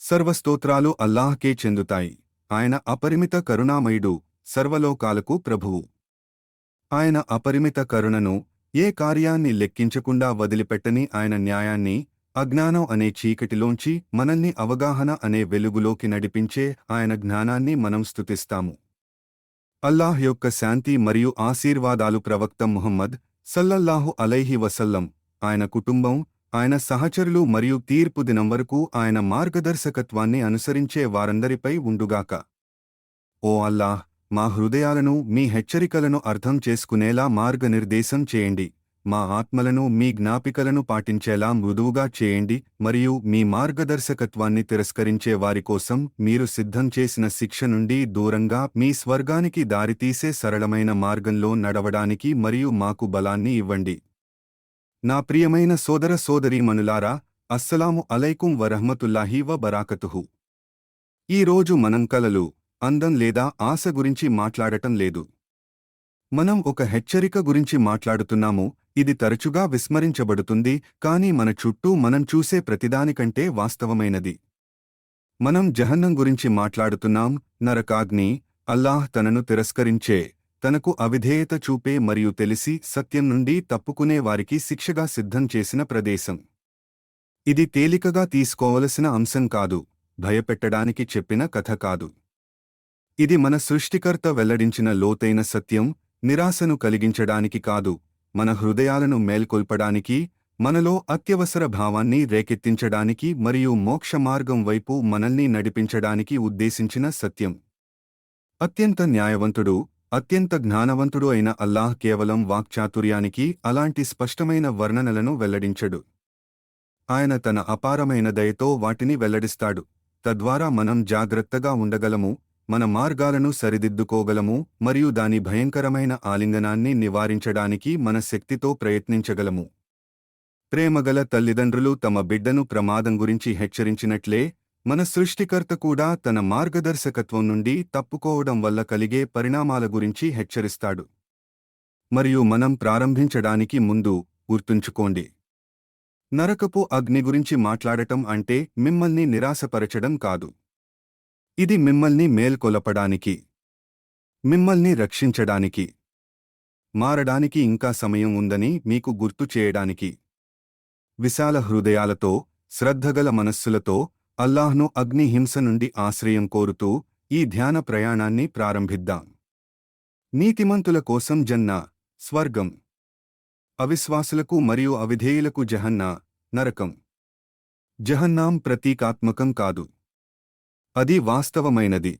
సర్వస్తోత్రాలు అల్లాహకే చెందుతాయి. ఆయన అపరిమిత కరుణామయుడు సర్వలోకాలకు ప్రభువు. ఆయన అపరిమిత కరుణను ఏ కార్యాన్ని లెక్కించకుండా వదిలిపెట్టని ఆయన న్యాయాన్ని అజ్ఞానం అనే చీకటిలోంచి మనల్ని అవగాహన అనే వెలుగులోకి నడిపించే ఆయన జ్ఞానాన్ని మనం స్తుతిస్తాము. అల్లాహ్ యొక్క శాంతి మరియు ఆశీర్వాదాలు ప్రవక్త ముహమ్మద్ సల్లల్లాహు అలైహి వసల్లం ఆయన కుటుంబం ఆయన సహచరులు మరియు తీర్పు దినం వరకు ఆయన మార్గదర్శకత్వాన్ని అనుసరించే వారందరిపై ఉండుగాక. ఓ అల్లాహ్ మా హృదయాలను మీ హెచ్చరికలను అర్థం చేసుకునేలా మార్గనిర్దేశం చేయండి. మా ఆత్మలను మీ జ్ఞాపికలను పాటించేలా మృదువుగా చేయండి మరియు మీ మార్గదర్శకత్వాన్ని తిరస్కరించే వారి కోసం మీరు సిద్ధం చేసిన శిక్ష నుండి దూరంగా మీ స్వర్గానికి దారితీసే సరళమైన మార్గంలో నడవడానికి మరియు మాకు బలాన్ని ఇవ్వండి. నా ప్రియమైన సోదర సోదరీమణులారా అస్సలాము అలైకుం వరహ్మతుల్లాహి వ బరాకతుహు ఈ రోజు మనం కలలు అందం లేదా ఆశ గురించి మాట్లాడటం లేదు. మనం ఒక హెచ్చరిక గురించి మాట్లాడుతున్నాము ఇది తరచుగా విస్మరించబడుతుంది కానీ మన చుట్టూ మనం చూసే ప్రతిదానికంటే వాస్తవమైనది. మనం జహన్నం గురించి మాట్లాడుతున్నాం నరకాగ్ని అల్లాహ్ తనను తిరస్కరించే తనకు అవిధేయత చూపే మరియు తెలిసి సత్యం నుండి తప్పుకునే వారికి శిక్షగా సిద్ధం చేసిన ప్రదేశం. ఇది తేలికగా తీసుకోవలసిన అంశం కాదు భయపెట్టడానికి చెప్పిన కథ కాదు. ఇది మన సృష్టికర్త వెల్లడించిన లోతైన సత్యం నిరాశను కలిగించడానికి కాదు మన హృదయాలను మేల్కొల్పడానికి మనలో అత్యవసర భావాన్ని రేకెత్తించడానికి మరియు మోక్ష మార్గం వైపు మనల్ని నడిపించడానికి ఉద్దేశించిన సత్యం. అత్యంత న్యాయవంతుడు అత్యంత జ్ఞానవంతుడు అయిన అల్లాహ్ కేవలం వాక్చాతుర్యానికి అలాంటి స్పష్టమైన వర్ణనలను వెల్లడించడు. ఆయన తన అపారమైన దయతో వాటిని వెల్లడిస్తాడు. తద్వారా మనం జాగ్రత్తగా ఉండగలము మన మార్గాలను సరిదిద్దుకోగలము మరియు దాని భయంకరమైన ఆలింగనాన్ని నివారించడానికి మన శక్తితో ప్రయత్నించగలము. ప్రేమగల తల్లిదండ్రులు తమ బిడ్డను ప్రమాదం గురించి హెచ్చరించినట్లే మన సృష్టికర్త కూడా తన మార్గదర్శకత్వం నుండి తప్పుకోవడం వల్ల కలిగే పరిణామాల గురించి హెచ్చరిస్తాడు. మరియు మనం ప్రారంభించడానికి ముందు గుర్తుంచుకోండి. నరకపు అగ్ని గురించి మాట్లాడటం అంటే మిమ్మల్ని నిరాశపరచడం కాదు. ఇది మిమ్మల్ని మేల్కొలపడానికి మిమ్మల్ని రక్షించడానికి మారడానికి ఇంకా సమయం ఉందని మీకు గుర్తు చేయడానికి విశాల హృదయాలతో శ్రద్ధగల మనస్సులతో అల్లాహ్ను అగ్ని హింస నుండి ఆశ్రయం కోరుతూ ఈ ధ్యాన ప్రయాణాన్ని ప్రారంభిద్దాం. నీతిమంతుల కోసం జన్నా స్వర్గం. అవిశ్వాసులకు మరియు అవిధేయులకు జహన్నా నరకం. జహన్నాం ప్రతీకాత్మకం కాదు. అది వాస్తవమైనది.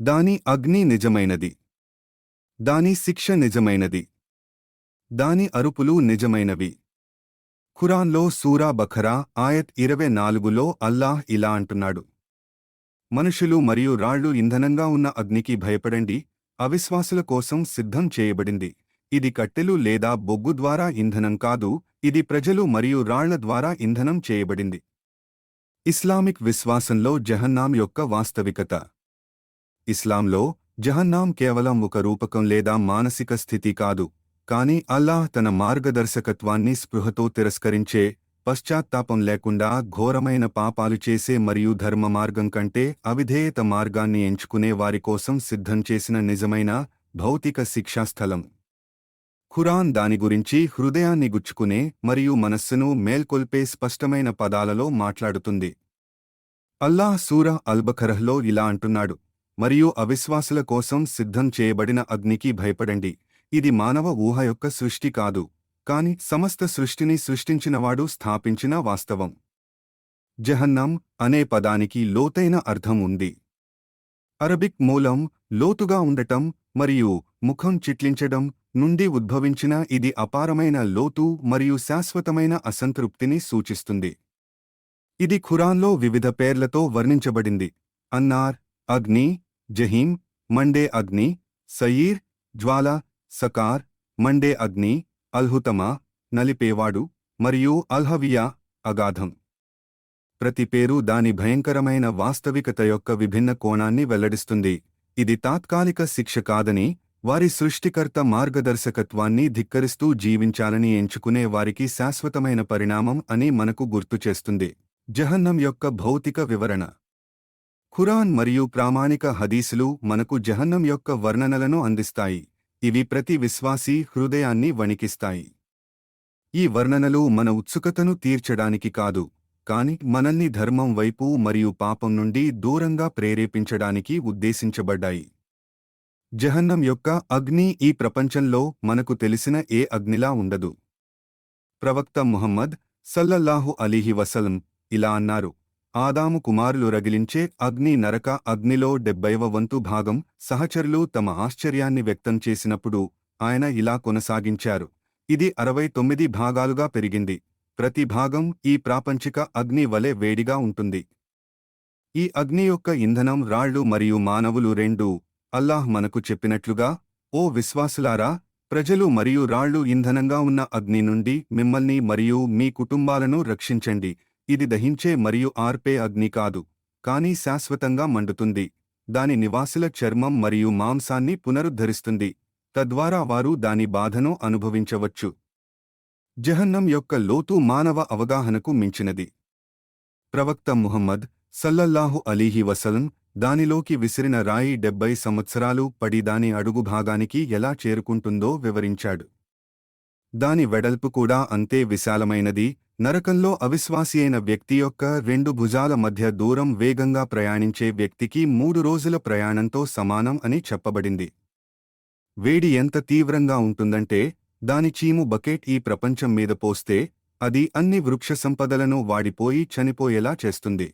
దాని అగ్ని నిజమైనది. దాని శిక్ష నిజమైనది. దాని అరుపులు నిజమైనవి. ఖురాన్లో సూరా బఖరా ఆయత్ ఇరవై నాలుగులో అల్లాహ్ ఇలా అంటున్నాడు. మనుషులు మరియు రాళ్ళు ఇంధనంగా ఉన్న అగ్నికి భయపడండి అవిశ్వాసుల కోసం సిద్ధం చేయబడింది. ఇది కట్టెలు లేదా బొగ్గు ద్వారా ఇంధనం కాదు ఇది ప్రజలు మరియు రాళ్ళ ద్వారా ఇంధనం చేయబడింది. ఇస్లామిక్ విశ్వాసంలో జహన్నాం యొక్క వాస్తవికత. ఇస్లాంలో జహన్నాం కేవలం ఒక రూపకం లేదా మానసిక స్థితి కాదు కాని అల్లాహ్ తన మార్గదర్శకత్వాన్ని స్పృహతో తిరస్కరించే పశ్చాత్తాపం లేకుండా ఘోరమైన పాపాలు చేసే మరియు ధర్మ మార్గం కంటే అవిధేయత మార్గాన్ని ఎంచుకునే వారి కోసం సిద్ధం చేసిన నిజమైన భౌతిక శిక్షాస్థలం. ఖురాన్ దాని గురించి హృదయాన్ని గుచ్చుకునే మరియు మనస్సును మేల్కొల్పే స్పష్టమైన పదాలలో మాట్లాడుతుంది. అల్లాహ్ సూర అల్బఖరహ్లో ఇలా అంటున్నాడు మరియు అవిశ్వాసుల కోసం సిద్ధం చేయబడిన అగ్నికి భయపడండి. ఇది మానవ ఊహ యొక్క సృష్టి కాదు కాని సమస్త సృష్టిని సృష్టించినవాడు స్థాపించిన వాస్తవం. జహన్నం అనే పదానికి లోతైన అర్థం ఉంది. అరబిక్ మూలం లోతుగా ఉండటం మరియు ముఖం చిట్లించడం నుండి ఉద్భవించిన ఇది అపారమైన లోతు మరియు శాశ్వతమైన అసంతృప్తిని సూచిస్తుంది. ఇది ఖురాన్లో వివిధ పేర్లతో వర్ణించబడింది. అన్నార్ అగ్ని జహీం మండే అగ్ని సయీర్ జ్వాల సకార్ మండే అగ్ని అల్హుతమా నలిపేవాడు మరియు అల్హవియా అగాధం. ప్రతి పేరు దాని భయంకరమైన వాస్తవికత యొక్క విభిన్న కోణాన్ని వెల్లడిస్తుంది. ఇది తాత్కాలిక శిక్ష కాదని వారి సృష్టికర్త మార్గదర్శకత్వాన్ని ధిక్కరిస్తూ జీవించాలని ఎంచుకునే వారికి శాశ్వతమైన పరిణామం అని మనకు గుర్తుచేస్తుంది జహన్నం యొక్క భౌతిక వివరణ. ఖురాన్ మరియు ప్రామాణిక హదీసులు మనకు జహన్నం యొక్క వర్ణనలను అందిస్తాయి. ఇవి ప్రతి విశ్వాసీ హృదయాన్ని వణికిస్తాయి. ఈ వర్ణనలు మన ఉత్సుకతను తీర్చడానికి కాదు కాని మనల్ని ధర్మం వైపు మరియు పాపం నుండి దూరంగా ప్రేరేపించడానికి ఉద్దేశించబడ్డాయి. జహన్నం యొక్క అగ్ని ఈ ప్రపంచంలో మనకు తెలిసిన ఏ అగ్నిలా ఉండదు. ప్రవక్త ముహమ్మద్ సల్లల్లాహు అలీహి వసలం ఇలా అన్నారు. ఆదాము కుమారులు రగిలించే అగ్ని నరక అగ్నిలో డెబ్బైవ వంతు భాగం సహచరులు తమ ఆశ్చర్యాన్ని వ్యక్తం చేసినప్పుడు ఆయన ఇలా కొనసాగించారు. ఇది అరవై తొమ్మిది భాగాలుగా పెరిగింది. ప్రతి భాగం ఈ ప్రాపంచిక అగ్ని వలె వేడిగా ఉంటుంది. ఈ అగ్ని యొక్క ఇంధనం రాళ్ళు మరియు మానవులు రెండూ అల్లాహ్ మనకు చెప్పినట్లుగా ఓ విశ్వాసులారా ప్రజలు మరియు రాళ్ళు ఇంధనంగా ఉన్న అగ్ని నుండి మిమ్మల్ని మరియు మీ కుటుంబాలను రక్షించండి. ఇది దహించే మరియు ఆర్పే అగ్ని కాదు కానీ శాశ్వతంగా మండుతుంది. దాని నివాసుల చర్మం మరియు మాంసాన్ని పునరుద్ధరిస్తుంది. తద్వారా వారు దాని బాధను అనుభవించవచ్చు. జహన్నం యొక్క లోతు మానవ అవగాహనకు మించినది. ప్రవక్త ముహమ్మద్ సల్లల్లాహు అలీహి వసలం దానిలోకి విసిరిన రాయి డెబ్బై సంవత్సరాలు పడి దాని అడుగు భాగానికి ఎలా చేరుకుంటుందో వివరించాడు. దాని వెడల్పు కూడా అంతే విశాలమైనది నరకంలో అవిశ్వాసి అయిన వ్యక్తి యొక్క రెండు భుజాల మధ్య దూరం వేగంగా ప్రయాణించే వ్యక్తికి మూడు రోజుల ప్రయాణంతో సమానం అని చెప్పబడింది. వేడి ఎంత తీవ్రంగా ఉంటుందంటే దాని చీము బకెట్ ఈ ప్రపంచం మీద పోస్తే అది అన్ని వృక్ష సంపదలను వాడిపోయి చనిపోయేలా చేస్తుంది.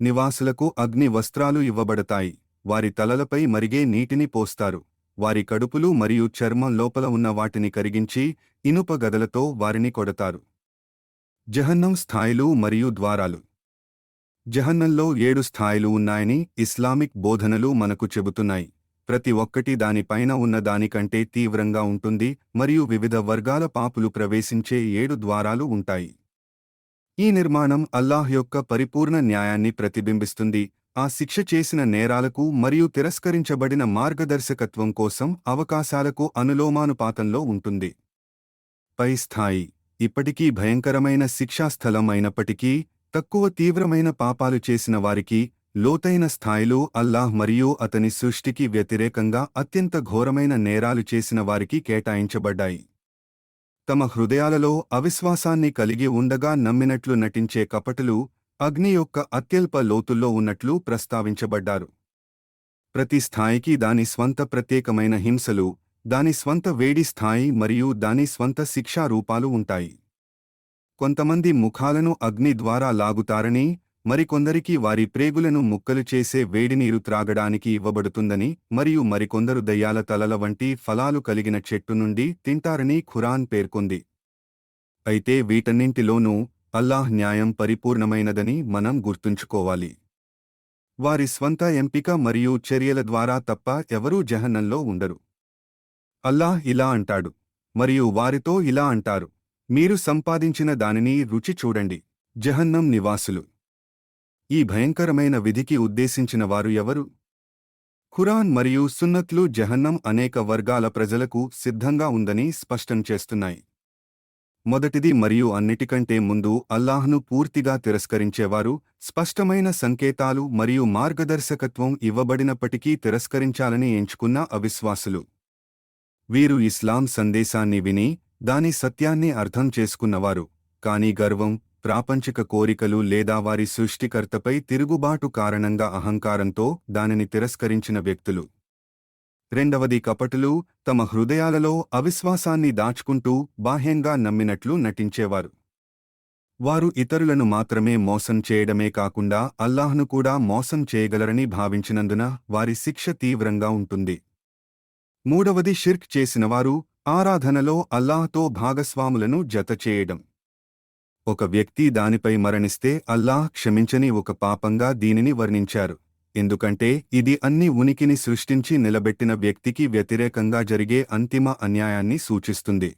నివాసులకు అగ్ని వస్త్రాలు ఇవ్వబడతాయి. వారి తలలపై మరిగే నీటిని పోస్తారు. వారి కడుపులు మరియు చర్మం లోపల ఉన్న వాటిని కరిగించి ఇనుప గదలతో వారిని కొడతారు. జహన్నం స్థాయిలు మరియు ద్వారాలు. జహన్నంలో ఏడు స్థాయిలు ఉన్నాయని ఇస్లామిక్ బోధనలు మనకు చెబుతున్నాయి. ప్రతి ఒక్కటి దానిపైన ఉన్న దానికంటే తీవ్రంగా ఉంటుంది మరియు వివిధ వర్గాల పాపులు ప్రవేశించే ఏడు ద్వారాలు ఉంటాయి. ఈ నిర్మాణం అల్లాహ్ యొక్క పరిపూర్ణ న్యాయాన్ని ప్రతిబింబిస్తుంది. ఆ శిక్ష చేసిన నేరాలకు మరియు తిరస్కరించబడిన మార్గదర్శకత్వం కోసం అవకాశాలకు అనులోమానుపాతంలో ఉంటుంది. పై స్థాయి ఇప్పటికీ భయంకరమైన శిక్షాస్థలం అయినప్పటికీ తక్కువ తీవ్రమైన పాపాలు చేసిన వారికి లోతైన స్థాయిలో అల్లాహ్ మరియు అతని సృష్టికి వ్యతిరేకంగా అత్యంత ఘోరమైన నేరాలు చేసిన వారికి కేటాయించబడ్డాయి. తమ హృదయాలలో అవిశ్వాసాన్ని కలిగి ఉండగా నమ్మినట్లు నటించే కపటులు అగ్ని యొక్క అత్యల్ప లోతుల్లో ఉన్నట్లు ప్రస్తావించబడ్డారు. ప్రతి స్థాయికి దాని స్వంత ప్రత్యేకమైన హింసలు దాని స్వంత వేడి స్థాయి మరియు దాని స్వంత శిక్షా రూపాలు ఉంటాయి. కొంతమంది ముఖాలను అగ్ని ద్వారా లాగుతారని మరికొందరికి వారి ప్రేగులను ముక్కలు చేసే వేడినీరు త్రాగడానికి ఇవ్వబడుతుందని మరియు మరికొందరు దయ్యాల తలల వంటి ఫలాలు కలిగిన చెట్టు నుండి తింటారని ఖురాన్ పేర్కొంది. అయితే వీటన్నింటిలోనూ అల్లాహ్ న్యాయం పరిపూర్ణమైనదని మనం గుర్తుంచుకోవాలి. వారి స్వంత ఎంపిక మరియు చర్యల ద్వారా తప్ప ఎవరూ జహన్నంలో ఉండరు. అల్లాహ్ ఇలా అంటాడు మరియు వారితో ఇలా అంటారు మీరు సంపాదించిన దానిని రుచి చూడండి జహన్నం నివాసులు. ఈ భయంకరమైన విధికి ఉద్దేశించిన వారు ఎవరు? ఖురాన్ మరియు సున్నత్లు జహన్నం అనేక వర్గాల ప్రజలకు సిద్ధంగా ఉందని స్పష్టం చేస్తున్నాయి. మొదటిది మరియు అన్నిటికంటే ముందు అల్లాహ్ను పూర్తిగా తిరస్కరించేవారు స్పష్టమైన సంకేతాలు మరియు మార్గదర్శకత్వం ఇవ్వబడినప్పటికీ తిరస్కరించాలని ఎంచుకున్న అవిశ్వాసులు. వీరు ఇస్లాం సందేశాన్ని విని దాని సత్యాన్ని అర్థం చేసుకున్నవారు. కాని గర్వం ప్రాపంచిక కోరికలు లేదా వారి సృష్టికర్తపై తిరుగుబాటు కారణంగా అహంకారంతో దానిని తిరస్కరించిన వ్యక్తులు. రెండవది కపటులు తమ హృదయాలలో అవిశ్వాసాన్ని దాచుకుంటూ బాహ్యంగా నమ్మినట్లు నటించేవారు. వారు ఇతరులను మాత్రమే మోసం చేయడమే కాకుండా అల్లాహ్ను కూడా మోసం చేయగలరని భావించినందున వారి శిక్ష తీవ్రంగా ఉంటుంది. మూడవది షిర్క్ చేసినవారు ఆరాధనలో అల్లాహ్తో భాగస్వాములను జతచేయడం ఒక వ్యక్తి దానిపై మరణిస్తే అల్లాహ్ క్షమించని ఒక పాపంగా దీనిని వర్ణించారు. ఎందుకంటే ఇది అన్ని ఉనికిని సృష్టించి నిలబెట్టిన వ్యక్తికి వ్యతిరేకంగా జరిగే అంతిమ అన్యాయాన్ని సూచిస్తుంది.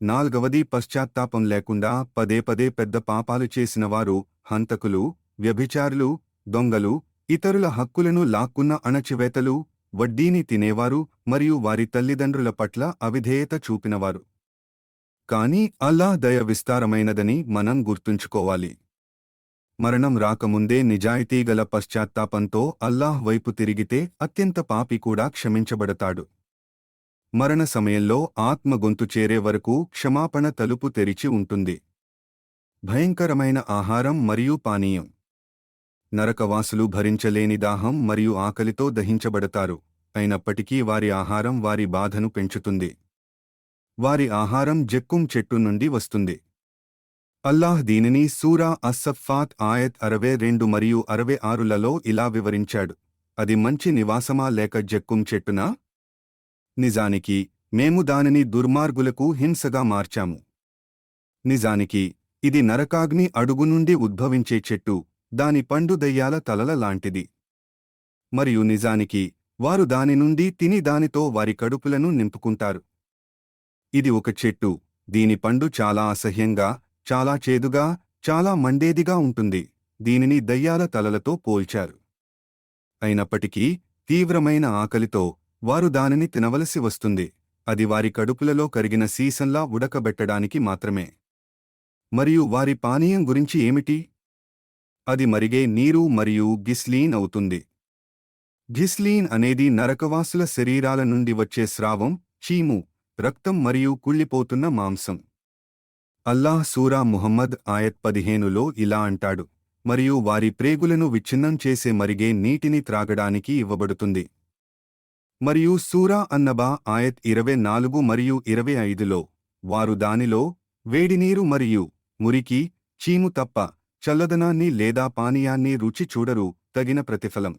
నాల్గవది పశ్చాత్తాపం లేకుండా పదే పదే పెద్ద పాపాలు చేసినవారు హంతకులు వ్యభిచారులు దొంగలు ఇతరుల హక్కులను లాక్కున్న అణచివేతలు వడ్డీని తినేవారు మరియు వారి తల్లిదండ్రుల పట్ల అవిధేయత చూపినవారు. కాని అల్లాహ్ దయ విస్తారమైనదని మనం గుర్తుంచుకోవాలి. మరణం రాకముందే నిజాయితీగల పశ్చాత్తాపంతో అల్లాహ్ వైపు తిరిగితే అత్యంత పాపి కూడా క్షమించబడతాడు. మరణ సమయంలో ఆత్మ గొంతు చేరే వరకు క్షమాపణ తలుపు తెరిచి ఉంటుంది. భయంకరమైన ఆహారం మరియు పానీయం. నరకవాసులు భరించలేని దాహం మరియు ఆకలితో దహించబడతారు. అయినప్పటికీ వారి ఆహారం వారి బాధను పెంచుతుంది. వారి ఆహారం జక్కుం చెట్టు నుండి వస్తుంది. అల్లాహ్ దీనిని సూరా అస్సఫాత్ ఆయత్ అరవై రెండు మరియు అరవై ఆరులలో ఇలా వివరించాడు. అది మంచి నివాసమా లేక జక్కుం చెట్టునా? నిజానికి మేము దానిని దుర్మార్గులకు హింసగా మార్చాము. నిజానికి ఇది నరకాగ్ని అడుగు నుండి ఉద్భవించే చెట్టు. దాని పండు దయ్యాల తలల లాంటిది. మరియు నిజానికి వారు దాని నుండి తిని దానితో వారి కడుపులను నింపుకుంటారు. ఇది ఒక చెట్టు దీని పండు చాలా అసహ్యంగా చాలా చేదుగా చాలా మండేదిగా ఉంటుంది దీనిని దయ్యాల తలలతో పోల్చారు. అయినప్పటికీ తీవ్రమైన ఆకలితో వారు దానిని తినవలసి వస్తుంది అది వారి కడుపులలో కరిగిన సీసన్లా ఉడకబెట్టడానికి మాత్రమే. మరియు వారి పానీయం గురించి ఏమిటి? అది మరిగే నీరు మరియు గిస్లీన్ అవుతుంది. గిస్లీన్ అనేది నరకవాసుల శరీరాల నుండి వచ్చే స్రావం చీము రక్తం మరియు కుళ్ళిపోతున్న మాంసం. అల్లాహ్ సూరా ముహమ్మద్ ఆయత్ పదిహేనులో ఇలా అంటాడు మరియు వారి ప్రేగులను విచ్ఛిన్నం చేసే మరిగే నీటిని త్రాగడానికి ఇవ్వబడుతుంది. మరియు సూరా అన్నబా ఆయత్ ఇరవై నాలుగు మరియు ఇరవై ఐదులో వారు దానిలో వేడినీరు మరియు మురికి చీము తప్ప చల్లదనాన్ని లేదా పానీయాన్ని రుచి చూడరు తగిన ప్రతిఫలం.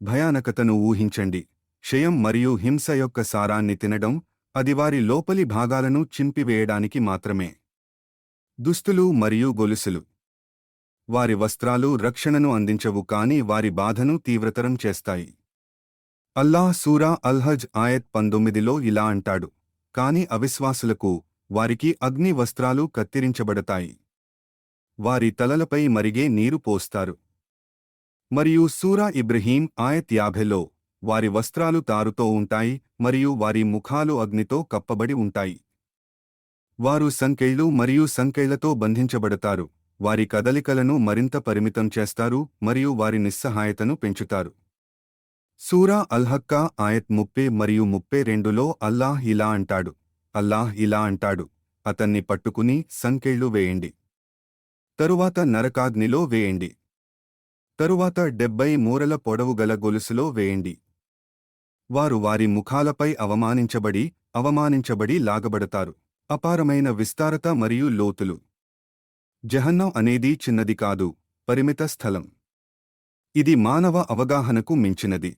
భయానకతను ఊహించండి. క్షయం మరియు హింస యొక్క సారాన్ని తినడం అది వారి లోపలి భాగాలను చింపివేయడానికి మాత్రమే. దుస్తులు మరియు గొలుసులు. వారి వస్త్రాలు రక్షణను అందించవు కాని వారి బాధను తీవ్రతరం చేస్తాయి. అల్లాహ్ సూరా అల్హజ్ ఆయత్ పంతొమ్మిదిలో ఇలా అంటాడు. కాని అవిశ్వాసులకు వారికి అగ్ని వస్త్రాలు కత్తిరించబడతాయి. వారి తలలపై మరిగే నీరు పోస్తారు. మరియు సూరా ఇబ్రహీం ఆయత్ యాభెలో వారి వస్త్రాలు తారుతో ఉంటాయి మరియు వారి ముఖాలు అగ్నితో కప్పబడి ఉంటాయి. వారు సంకెళ్ళు మరియు సంకెళ్ళతో బంధించబడతారు. వారి కదలికలను మరింత పరిమితం చేస్తారు మరియు వారి నిస్సహాయతను పెంచుతారు. సూరా అల్హక్కా ఆయత్ ముప్పే మరియు ముప్పై రెండులో అల్లాహ్ ఇలా అంటాడు. అల్లాహ్ ఇలా అంటాడు. అతన్ని పట్టుకుని సంకెళ్ళు వేయండి. తరువాత నరకాగ్నిలో వేయండి. తరువాత డెబ్బై మూరల పొడవుగల గొలుసులో వేయండి. వారు వారి ముఖాలపై అవమానించబడి అవమానించబడి లాగబడతారు. అపారమైన విస్తారత మరియు లోతులు. జహన్నం అనేది చిన్నది కాదు పరిమిత స్థలం. ఇది మానవ అవగాహనకు మించినది.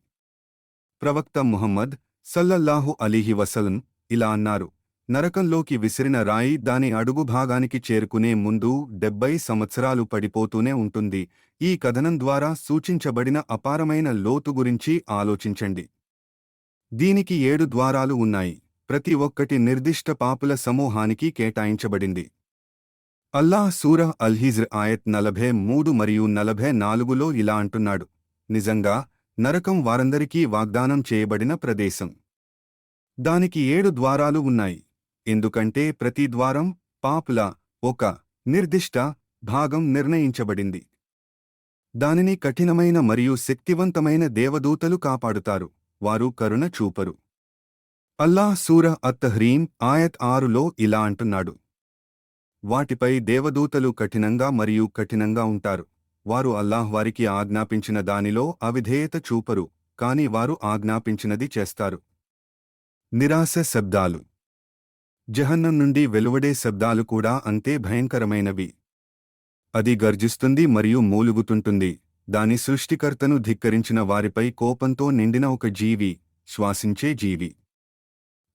ప్రవక్త ముహమ్మద్ సల్లల్లాహు అలీహి వసలం ఇలా అన్నారు. నరకంలోకి విసిరిన రాయి దాని అడుగు భాగానికి చేరుకునే ముందు డెబ్బై సంవత్సరాలు పడిపోతూనే ఉంటుంది. ఈ కథనం ద్వారా సూచించబడిన అపారమైన లోతు గురించి ఆలోచించండి. దీనికి ఏడు ద్వారాలు ఉన్నాయి. ప్రతి ఒక్కటి నిర్దిష్ట పాపుల సమూహానికి కేటాయించబడింది. అల్లాహ్ సూరహ్ అల్హిజ్ర్ ఆయత్ నలభై మూడు మరియు నలభై నాలుగులో ఇలా అంటున్నాడు. నిజంగా నరకం వారందరికీ వాగ్దానం చేయబడిన ప్రదేశం. దానికి ఏడు ద్వారాలు ఉన్నాయి. ఎందుకంటే ప్రతి ద్వారం పాపుల ఒక నిర్దిష్ట భాగం నిర్ణయించబడింది. దానిని కఠినమైన మరియు శక్తివంతమైన దేవదూతలు కాపాడుతారు. వారు కరుణ చూపరు. అల్లాహ్ సూర అత్తహ్రీం ఆయత్ ఆరులో ఇలా అంటున్నాడు. వాటిపై దేవదూతలు కఠినంగా మరియు కఠినంగా ఉంటారు. వారు అల్లాహ్ వారికి ఆజ్ఞాపించిన దానిలో అవిధేయత చూపరు కాని వారు ఆజ్ఞాపించినది చేస్తారు. నిరాశ శబ్దాలు. జహన్నం నుండి వెలువడే శబ్దాలు కూడా అంతే భయంకరమైనవి. అది గర్జిస్తుంది మరియు మూలుగుతుంటుంది. దాని సృష్టికర్తను ధిక్కరించిన వారిపై కోపంతో నిండిన ఒక జీవి శ్వాసించే జీవి.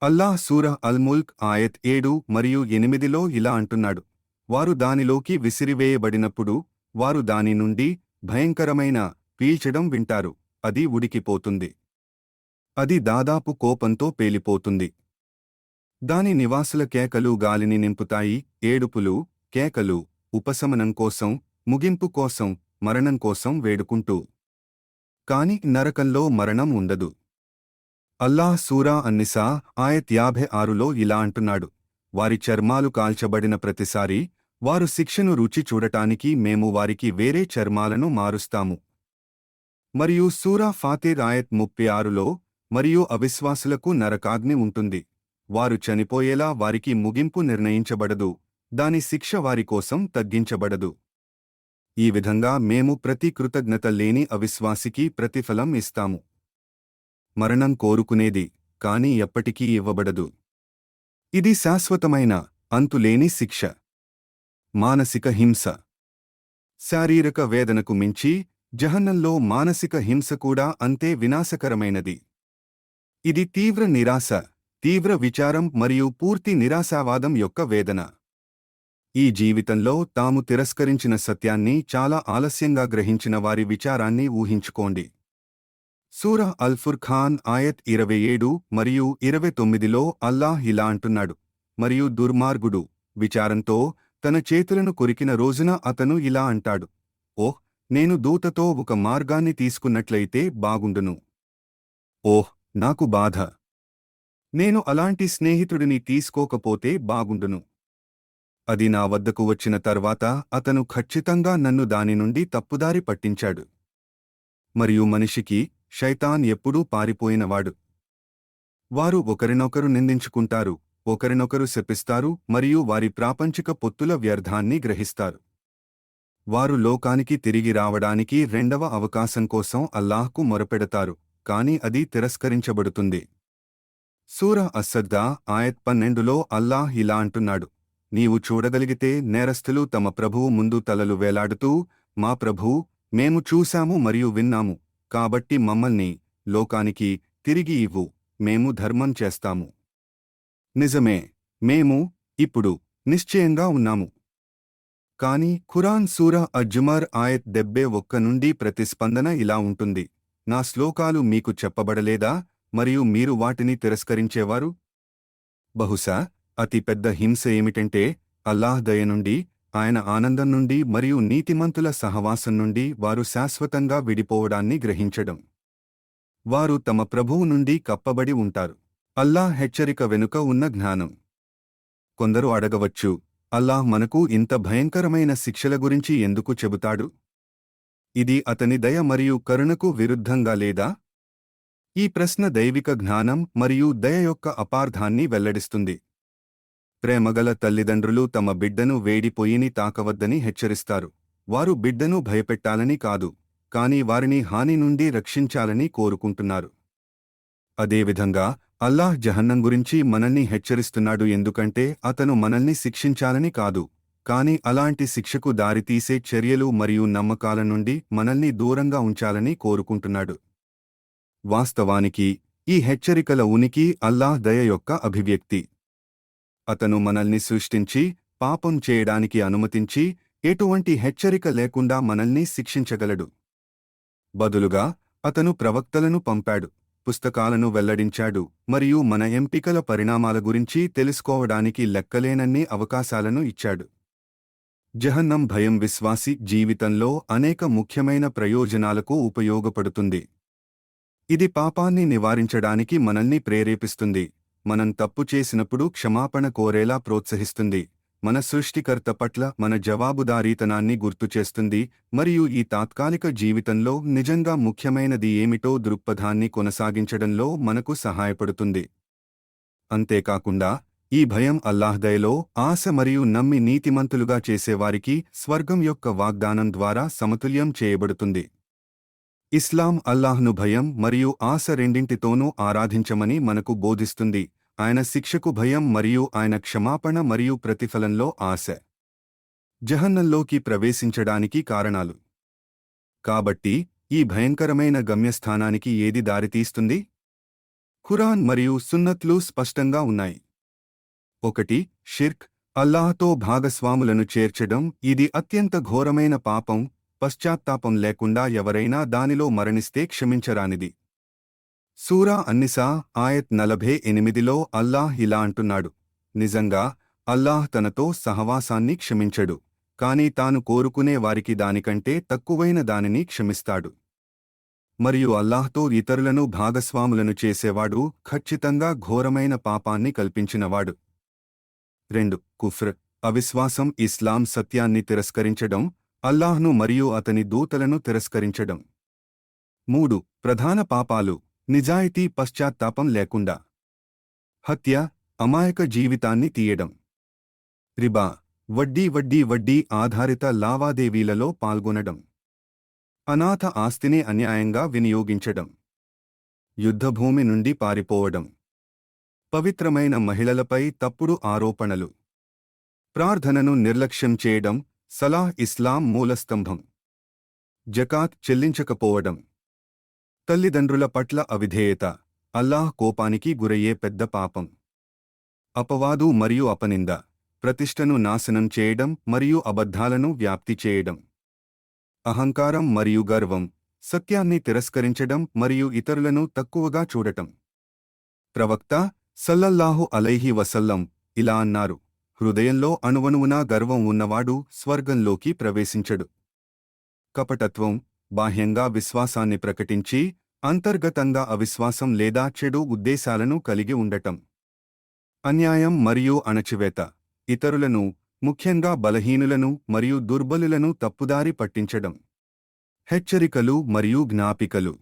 అల్లాహ్ సూరహ్ అల్ ముల్క్ ఆయత్ ఏడు మరియు ఎనిమిదిలో ఇలా అంటున్నాడు. వారు దానిలోకి విసిరివేయబడినప్పుడు వారు దాని నుండి భయంకరమైన పీల్చడం వింటారు. అది ఉడికిపోతుంది. అది దాదాపు కోపంతో పేలిపోతుంది. దాని నివాసుల కేకలు గాలిని నింపుతాయి. ఏడుపులు కేకలు ఉపశమనం కోసం ముగింపు కోసం మరణం కోసం వేడుకుంటూ. కాని నరకంలో మరణం ఉండదు. అల్లాహ్ సూరా అన్నిసా ఆయత్ యాభై ఆరులో ఇలా అంటున్నాడు. వారి చర్మాలు కాల్చబడిన ప్రతిసారీ వారు శిక్షను రుచి చూడటానికి మేము వారికి వేరే చర్మాలను మారుస్తాము. మరియు సూరా ఫాతిర్ ఆయత్ ముప్పై ఆరులో మరియు అవిశ్వాసులకు నరకాగ్ని ఉంటుంది. వారు చనిపోయేలా వారికి ముగింపు నిర్ణయించబడదు. దాని శిక్ష వారి కోసం తగ్గించబడదు. ఈ విధంగా మేము ప్రతి కృతజ్ఞత లేని అవిశ్వాసికి ప్రతిఫలం ఇస్తాము. మరణం కోరుకునేది కాని ఎప్పటికీ ఇవ్వబడదు. ఇది శాశ్వతమైన అంతులేని శిక్ష. మానసిక హింస. శారీరక వేదనకు మించి జహన్నంలో మానసిక హింస కూడా అంతే వినాశకరమైనది. ఇది తీవ్ర నిరాశ. తీవ్ర విచారం మరియు పూర్తి నిరాశావాదం యొక్క వేదన. ఈ జీవితంలో తాము తిరస్కరించిన సత్యాన్ని చాలా ఆలస్యంగా గ్రహించిన వారి విచారాన్ని ఊహించుకోండి. సూరహ్ అల్ఫుర్ ఖాన్ ఆయత్ ఇరవై ఏడు మరియు ఇరవై తొమ్మిదిలో అల్లాహ్ ఇలా అంటున్నాడు మరియు దుర్మార్గుడు విచారంతో తన చేతులను కొరికిన రోజున అతను ఇలా అంటాడు ఓహ్ నేను దూతతో ఒక మార్గాన్ని తీసుకున్నట్లయితే బాగుండును. ఓహ్ నాకు బాధ. నేను అలాంటి స్నేహితుడిని తీసుకోకపోతే బాగుండును. అది నా వద్దకు వచ్చిన తర్వాత అతను ఖచ్చితంగా నన్ను దాని నుండి తప్పుదారి పట్టించాడు. మరియు మనిషికి శైతాన్ ఎప్పుడూ పారిపోయినవాడు. వారు ఒకరినొకరు నిందించుకుంటారు ఒకరినొకరు శపిస్తారు మరియు వారి ప్రాపంచిక పొత్తుల వ్యర్థాన్ని గ్రహిస్తారు. వారు లోకానికి తిరిగి రావడానికి రెండవ అవకాశం కోసం అల్లాహ్కు మొరపెడతారు కాని అది తిరస్కరించబడుతుంది. సూర అస్సద్దా ఆయత్ పన్నెండులో అల్లాహ్ ఇలా అంటున్నాడు నీవు చూడగలిగితే నేరస్తులు తమ ప్రభువు ముందు తలలు వేలాడుతూ మా ప్రభూ మేము చూశాము మరియు విన్నాము కాబట్టి మమ్మల్ని లోకానికి తిరిగి ఇవ్వు మేము ధర్మం చేస్తాము. నిజమే మేము ఇప్పుడు నిశ్చయంగా ఉన్నాము. కాని ఖురాన్ సూర అజ్జుమార్ ఆయత్ దెబ్బే ఒక్క నుండి ప్రతిస్పందన ఇలా ఉంటుంది నా శ్లోకాలు మీకు చెప్పబడలేదా? మరియు మీరు వాటిని తిరస్కరించేవారు? బహుశా అతి పెద్ద హింస ఏమిటంటే అల్లాహ్ దయ నుండి ఆయన ఆనందం నుండి మరియు నీతిమంతుల సహవాసం నుండి వారు శాశ్వతంగా విడిపోవడాన్ని గ్రహించడం. వారు తమ ప్రభువు నుండి కప్పబడి ఉంటారు. అల్లాహ్ హెచ్చరిక వెనుక ఉన్న జ్ఞానం. కొందరు అడగవచ్చు అల్లాహ్ మనకు ఇంత భయంకరమైన శిక్షల గురించి ఎందుకు చెబుతాడు? ఇది అతని దయ మరియు కరుణకు విరుద్ధంగా లేదా? ఈ ప్రశ్న దైవిక జ్ఞానం మరియు దయ యొక్క అపార్థాన్ని వెల్లడిస్తుంది. ప్రేమగల తల్లిదండ్రులు తమ బిడ్డను వేడిపోయిని తాకవద్దని హెచ్చరిస్తారు. వారు బిడ్డను భయపెట్టాలని కాదు కాని వారిని హాని నుండి రక్షించాలని కోరుకుంటున్నారు. అదేవిధంగా అల్లాహ్ జహన్నం గురించి మనల్ని హెచ్చరిస్తున్నాడు ఎందుకంటే అతను మనల్ని శిక్షించాలని కాదు కాని అలాంటి శిక్షకు దారితీసే చర్యలు మరియు నమ్మకాల నుండి మనల్ని దూరంగా ఉంచాలని కోరుకుంటున్నాడు. వాస్తవానికి ఈ హెచ్చరికల ఉనికి అల్లాహ్ దయ యొక్క అభివ్యక్తి. అతను మనల్ని సృష్టించి పాపం చేయడానికి అనుమతించి ఎటువంటి హెచ్చరిక లేకుండా మనల్ని శిక్షించగలడు. బదులుగా అతను ప్రవక్తలను పంపాడు పుస్తకాలను వెల్లడించాడు మరియు మన ఎంపికల పరిణామాల గురించి తెలుసుకోవడానికి లెక్కలేనన్ని అవకాశాలను ఇచ్చాడు. జహన్నం భయం విశ్వాసి జీవితంలో అనేక ముఖ్యమైన ప్రయోజనాలకు ఉపయోగపడుతుంది. ఇది పాపాన్ని నివారించడానికి మనల్ని ప్రేరేపిస్తుంది. మనం తప్పు చేసినప్పుడు క్షమాపణ కోరేలా ప్రోత్సహిస్తుంది. మన సృష్టికర్త పట్ల మన జవాబుదారీతనాన్ని గుర్తుచేస్తుంది మరియు ఈ తాత్కాలిక జీవితంలో నిజంగా ముఖ్యమైనది ఏమిటో దృక్పథాన్ని కొనసాగించడంలో మనకు సహాయపడుతుంది. అంతేకాకుండా ఈ భయం అల్లాహ్దయలో ఆశ మరియు నమ్మి నీతిమంతులుగా చేసేవారికి స్వర్గం యొక్క వాగ్దానం ద్వారా సమతుల్యం చేయబడుతుంది. ఇస్లాం అల్లాహ్ను భయం మరియు ఆశ రెండింటితోనూ ఆరాధించమని మనకు బోధిస్తుంది. ఆయన శిక్షకు భయం మరియు ఆయన క్షమాపణ మరియు ప్రతిఫలంలో ఆశ. జహన్నంలోకి ప్రవేశించడానికి కారణాలు. కాబట్టి ఈ భయంకరమైన గమ్యస్థానానికి ఏది దారితీస్తుంది? ఖురాన్ మరియు సున్నత్లు స్పష్టంగా ఉన్నాయి. ఒకటి షిర్క్ అల్లాహ్తో భాగస్వాములను చేర్చడం ఇది అత్యంత ఘోరమైన పాపం పశ్చాత్తాపం లేకుండా ఎవరైనా దానిలో మరణిస్తే క్షమించరానిది. సూరా అన్నిసా ఆయత్ నలభే ఎనిమిదిలో అల్లాహ్ ఇలా అంటున్నాడు. నిజంగా అల్లాహ్ తనతో సహవాసాన్ని క్షమించడు కాని తాను కోరుకునే వారికి దానికంటే తక్కువైన దానిని క్షమిస్తాడు. మరియు అల్లాహ్తో ఇతరులను భాగస్వాములను చేసేవాడు ఖచ్చితంగా ఘోరమైన పాపాన్ని కల్పించినవాడు. రెండు కుఫ్ర్ అవిశ్వాసం ఇస్లాం సత్యాన్ని తిరస్కరించడం అల్లాహ్ను మరియు అతని దూతలను తిరస్కరించడం. మూడు ప్రధాన పాపాలు నిజాయితీ పశ్చాత్తాపం లేకుండా. హత్య అమాయక జీవితాన్ని తీయడం. రిబా వడ్డీ వడ్డీ వడ్డీ ఆధారిత లావాదేవీలలో పాల్గొనడం. అనాథ ఆస్తిని అన్యాయంగా వినియోగించడం. యుద్ధభూమి నుండి పారిపోవడం. పవిత్రమైన మహిళలపై తప్పుడు ఆరోపణలు. ప్రార్థనను నిర్లక్ష్యం చేయడం సలాహ్ ఇస్లాం మూలస్తంభం. జకాత్ చెల్లించకపోవడం. తల్లిదండ్రుల పట్ల అవిధేయత. అల్లాహ్ కోపానికి గురయ్యే పెద్ద పాపం. అపవాదు మరియు అపనింద. ప్రతిష్టను నాశనం చేయడం మరియు అబద్ధాలను వ్యాప్తి చేయడం. అహంకారం మరియు గర్వం. సత్యాన్ని తిరస్కరించడం మరియు ఇతరులను తక్కువగా చూడటం. ప్రవక్త సల్లల్లాహు అలైహి వసల్లం ఇలా అన్నారు. హృదయంలో అణువణువునా గర్వం ఉన్నవాడు స్వర్గంలోకి ప్రవేశించడు. కపటత్వం బాహ్యంగా విశ్వాసాన్ని ప్రకటించి అంతర్గతంగా అవిశ్వాసం లేదా చెడు ఉద్దేశాలను కలిగి ఉండటం. అన్యాయం మరియు అణచివేత ఇతరులను ముఖ్యంగా బలహీనులను మరియు దుర్బలులను తప్పుదారి పట్టించడం. హెచ్చరికలు మరియు జ్ఞాపికలు.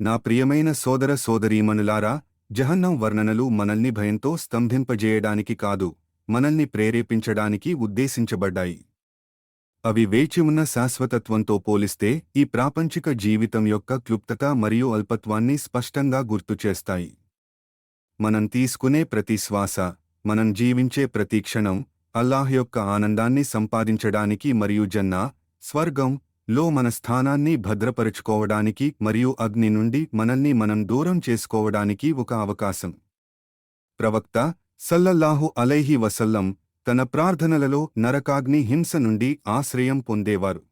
నా ప్రియమైన సోదర సోదరీమణులారా జహన్నం వర్ణనలు మనల్ని భయంతో స్తంభింపజేయడానికి కాదు. మనల్ని ప్రేరేపించడానికి ఉద్దేశించబడ్డాయి. అవి వేచి ఉన్న శాశ్వతత్వంతో పోలిస్తే ఈ ప్రాపంచిక జీవితం యొక్క క్లుప్తత మరియు అల్పత్వాన్ని స్పష్టంగా గుర్తుచేస్తాయి మనం తీసుకునే ప్రతి శ్వాస మనం జీవించే ప్రతి క్షణం అల్లాహ్ యొక్క ఆనందాన్ని సంపాదించడానికి మరియు జన్నా స్వర్గం లో మన స్థానాన్ని భద్రపరుచుకోవడానికి మరియు అగ్ని నుండి మనల్ని మనం దూరం చేసుకోవడానికి ఒక అవకాశం. ప్రవక్త సల్లల్లాహు అలైహి వసల్లం తన ప్రార్థనలలో నరకాగ్ని హింస నుండి ఆశ్రయం పొందేవారు.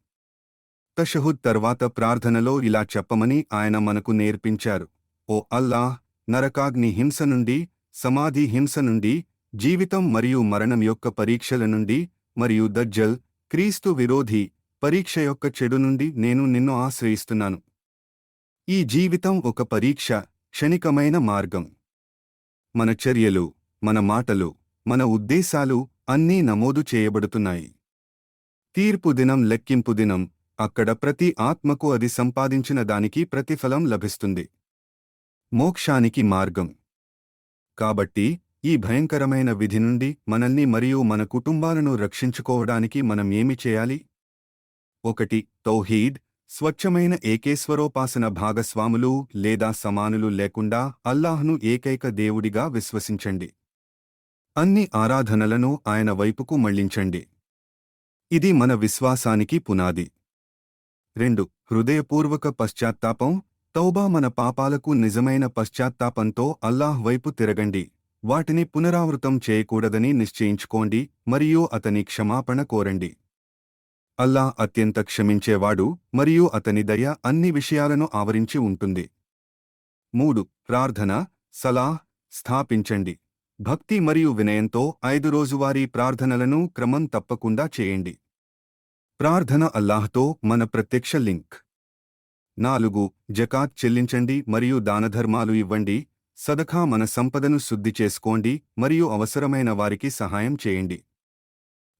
తషహుద్ తర్వాత ప్రార్థనలో ఇలా చెప్పమని ఆయన మనకు నేర్పించారు. ఓ అల్లాహ్ నరకాగ్ని హింస నుండి సమాధి హింస నుండి జీవితం మరియు మరణం యొక్క పరీక్షల నుండి మరియు దజ్జల్ క్రీస్తు విరోధి పరీక్ష యొక్క చెడు నుండి నేను నిన్ను ఆశ్రయిస్తున్నాను. ఈ జీవితం ఒక పరీక్ష క్షణికమైన మార్గం. మన చర్యలు మన మాటలు మన ఉద్దేశాలు అన్నీ నమోదు చేయబడుతున్నాయి. తీర్పు దినం లెక్కింపు దినం అక్కడ ప్రతి ఆత్మకు అది సంపాదించిన దానికి ప్రతిఫలం లభిస్తుంది. మోక్షానికి మార్గం. కాబట్టి ఈ భయంకరమైన విధి నుండి మనల్ని మరియు మన కుటుంబాలను రక్షించుకోవడానికి మనం ఏమి చేయాలి? ఒకటి తౌహీద్ స్వచ్ఛమైన ఏకేశ్వరోపాసన భాగస్వాములు లేదా సమానులు లేకుండా అల్లాహ్ను ఏకైక దేవుడిగా విశ్వసించండి. అన్ని ఆరాధనలను ఆయన వైపుకు మళ్ళించండి. ఇది మన విశ్వాసానికి పునాది. రెండు హృదయపూర్వక పశ్చాత్తాపం తౌబా మన పాపాలకు నిజమైన పశ్చాత్తాపంతో అల్లాహ్ వైపు తిరగండి. వాటిని పునరావృతం చేయకూడదని నిశ్చయించుకోండి మరియు అతని క్షమాపణ కోరండి. అల్లా అత్యంత క్షమించేవాడు మరియు అతని దయ అన్ని విషయాలను ఆవరించి ఉంటుంది. మూడు ప్రార్థన సలాహ్ స్థాపించండి. భక్తి మరియు వినయంతో ఐదు రోజువారీ ప్రార్థనలను క్రమం తప్పకుండా చేయండి. ప్రార్థన అల్లాహ్తో మన ప్రత్యక్ష లింక్. నాలుగు జకాత్ చెల్లించండి మరియు దానధర్మాలు ఇవ్వండి. సదఖా మన సంపదను శుద్ధి చేసుకోండి మరియు అవసరమైన వారికి సహాయం చేయండి.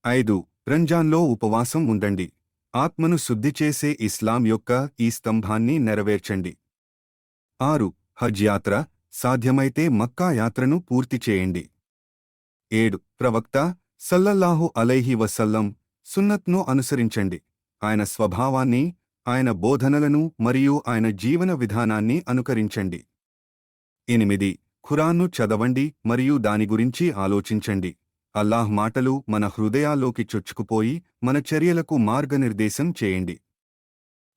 ఐదు రంజాన్లో ఉపవాసం ఉండండి. ఆత్మను శుద్ధి చేసే ఇస్లాం యొక్క ఈ స్తంభాన్ని నెరవేర్చండి. ఆరు హజ్ యాత్ర సాధ్యమైతే మక్కా యాత్రను పూర్తి చేయండి. ఏడు. ప్రవక్త సల్లల్లాహు అలైహి వసల్లం సున్నత్ను అనుసరించండి. ఆయన స్వభావాన్ని ఆయన బోధనలను మరియు ఆయన జీవన విధానాన్ని అనుకరించండి. ఎనిమిది. ఖురాన్ను చదవండి మరియు దాని గురించి ఆలోచించండి. అల్లాహ్ మాటలు మన హృదయాల్లోకి చొచ్చుకుపోయి మన చర్యలకు మార్గనిర్దేశం చేయండి.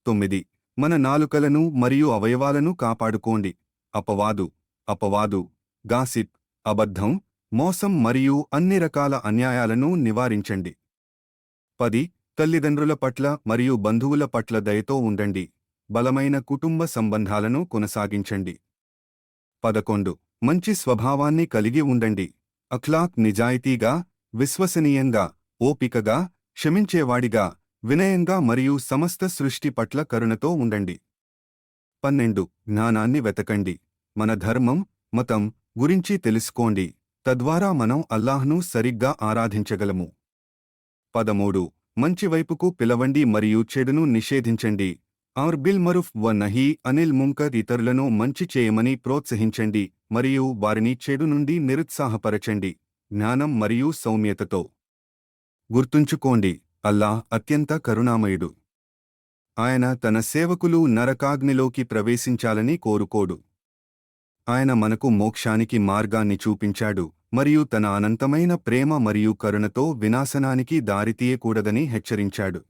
తొమ్మిది. మన నాలుకలను మరియు అవయవాలను కాపాడుకోండి. అపవాదు అపవాదు గాసిప్ అబద్ధం మోసం మరియు అన్ని రకాల అన్యాయాలను నివారించండి. పది తల్లిదండ్రుల పట్ల మరియు బంధువుల పట్ల దయతో ఉండండి. బలమైన కుటుంబ సంబంధాలను కొనసాగించండి. పదకొండు మంచి స్వభావాన్ని కలిగి ఉండండి. అఖ్లాక్ నిజాయితీగా విశ్వసనీయంగా ఓపికగా క్షమించేవాడిగా వినయంగా మరియు సమస్త సృష్టి పట్ల కరుణతో ఉండండి. పన్నెండు జ్ఞానాన్ని వెతకండి. మన ధర్మం మతం గురించి తెలుసుకోండి. తద్వారా మనం అల్లాహ్ను సరిగ్గా ఆరాధించగలము. పదమూడు. మంచివైపుకు పిలవండి మరియు చెడును నిషేధించండి. ఆర్ బిల్ మరుఫ్ వ నహీ అనిల్ ముంకర్ ఇతరులను మంచి చేయమని ప్రోత్సహించండి మరియు వారిని చెడు నుండి నిరుత్సాహపరచండి. జ్ఞానం మరియు సౌమ్యతతో. గుర్తుంచుకోండి అల్లాహ్ అత్యంత కరుణామయుడు. ఆయన తన సేవకులు నరకాగ్నిలోకి ప్రవేశించాలని కోరుకోడు. ఆయన మనకు మోక్షానికి మార్గాన్ని చూపించాడు మరియు తన అనంతమైన ప్రేమ మరియు కరుణతో వినాశనానికి దారితీయకూడదని హెచ్చరించాడు.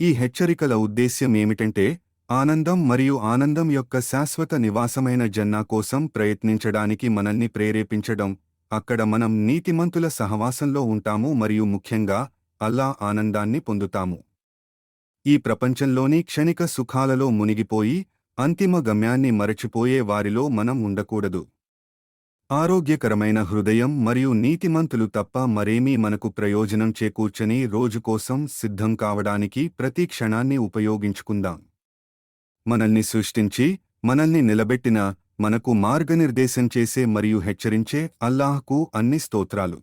ఈ హెచ్చరికల ఉద్దేశ్యం ఏమిటంటే ఆనందం మరియు ఆనందం యొక్క శాశ్వత నివాసమైన జన్నా కోసం ప్రయత్నించడానికి మనల్ని ప్రేరేపించడం అక్కడ మనం నీతిమంతుల సహవాసంలో ఉంటాము మరియు ముఖ్యంగా అల్లా ఆనందాన్ని పొందుతాము. ఈ ప్రపంచంలోని క్షణిక సుఖాలలో మునిగిపోయి అంతిమ గమ్యాన్ని మరచిపోయే వారిలో మనం ఉండకూడదు. ఆరోగ్యకరమైన హృదయం మరియు నీతిమంతులు తప్ప మరేమీ మనకు ప్రయోజనం చేకూర్చని రోజు కోసం సిద్ధం కావడానికి ప్రతి క్షణాన్ని ఉపయోగించుకుందాం. మనల్ని సృష్టించి మనల్ని నిలబెట్టిన మనకు మార్గనిర్దేశం చేసే మరియు హెచ్చరించే అల్లాహ్కు అన్ని స్తోత్రాలు.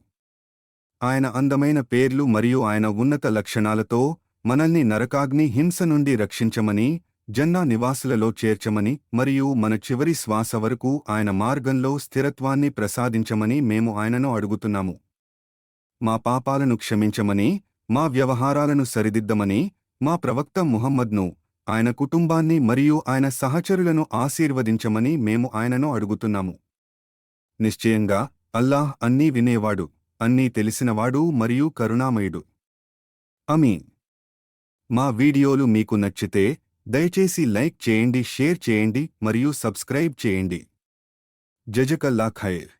ఆయన అందమైన పేర్లు మరియు ఆయన ఉన్నత లక్షణాలతో మనల్ని నరకాగ్ని హింస నుండి రక్షించమని జన్నా నివాసులలో చేర్చమని మరియు మన చివరి శ్వాస వరకు ఆయన మార్గంలో స్థిరత్వాన్ని ప్రసాదించమని మేము ఆయనను అడుగుతున్నాము. మా పాపాలను క్షమించమని మా వ్యవహారాలను సరిదిద్దమని మా ప్రవక్త ముహమ్మద్ను ఆయన కుటుంబాన్ని మరియు ఆయన సహచరులను ఆశీర్వదించమని మేము ఆయనను అడుగుతున్నాము. నిశ్చయంగా అల్లాహ్ అన్నీ వినేవాడు అన్నీ తెలిసినవాడు మరియు కరుణామయుడు. అమీన్ మా వీడియోలు మీకు నచ్చితే దయచేసి లైక్ చేయండి షేర్ చేయండి మరియు సబ్స్క్రైబ్ చేయండి. జజకల్లా ఖైర్.